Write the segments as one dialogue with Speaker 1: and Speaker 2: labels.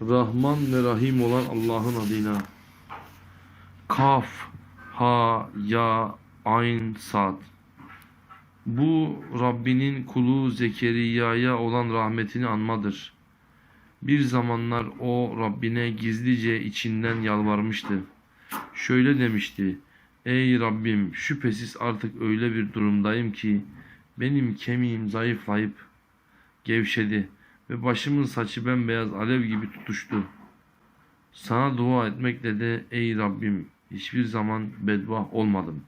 Speaker 1: Rahman ve Rahim olan Allah'ın adıyla. Kaf, Ha, Ya, Ayn, Sad. Bu Rabbinin kulu Zekeriya'ya olan rahmetini anmadır. Bir zamanlar o Rabbine gizlice içinden yalvarmıştı. Şöyle demişti. Ey Rabbim şüphesiz artık öyle bir durumdayım ki benim kemiğim zayıflayıp gevşedi ve başımın saçı bembeyaz alev gibi tutuştu. Sana dua etmekle de ey Rabbim hiçbir zaman bedbah olmadım.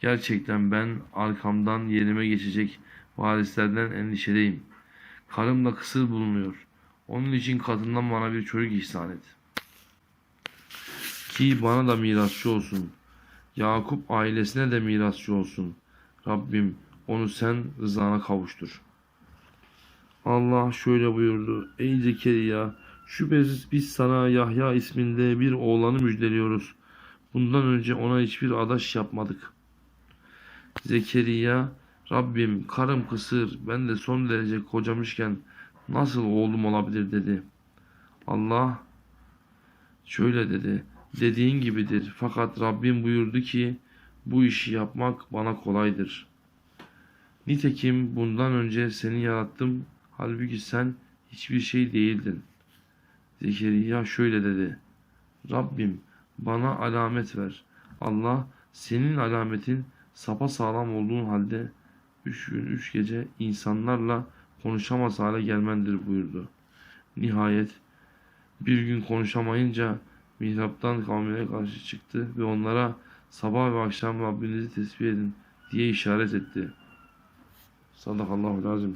Speaker 1: Gerçekten ben arkamdan yerime geçecek varislerden endişeliyim. Karım da kısır bulunuyor. Onun için kadından bana bir çocuk ihsan et. Ki bana da mirasçı olsun. Yakup ailesine de mirasçı olsun. Rabbim onu sen rızana kavuştur. Allah şöyle buyurdu. Ey Zekeriya şüphesiz biz sana Yahya isminde bir oğlanı müjdeliyoruz. Bundan önce ona hiçbir adaş yapmadık. Zekeriya Rabbim karım kısır ben de son derece kocamışken nasıl oğlum olabilir dedi. Allah şöyle dedi. Dediğin gibidir fakat Rabbim buyurdu ki bu işi yapmak bana kolaydır. Nitekim bundan önce seni yarattım halbuki sen hiçbir şey değildin. Zekeriya şöyle dedi. Rabbim bana alamet ver. Allah senin alametin sapa sağlam olduğun halde üç gün üç gece insanlarla konuşamaz hale gelmendir buyurdu. Nihayet bir gün konuşamayınca mihraptan kavmine karşı çıktı ve onlara sabah ve akşam Rabbinizi tesbih edin diye işaret etti. Sadakallahu lazım.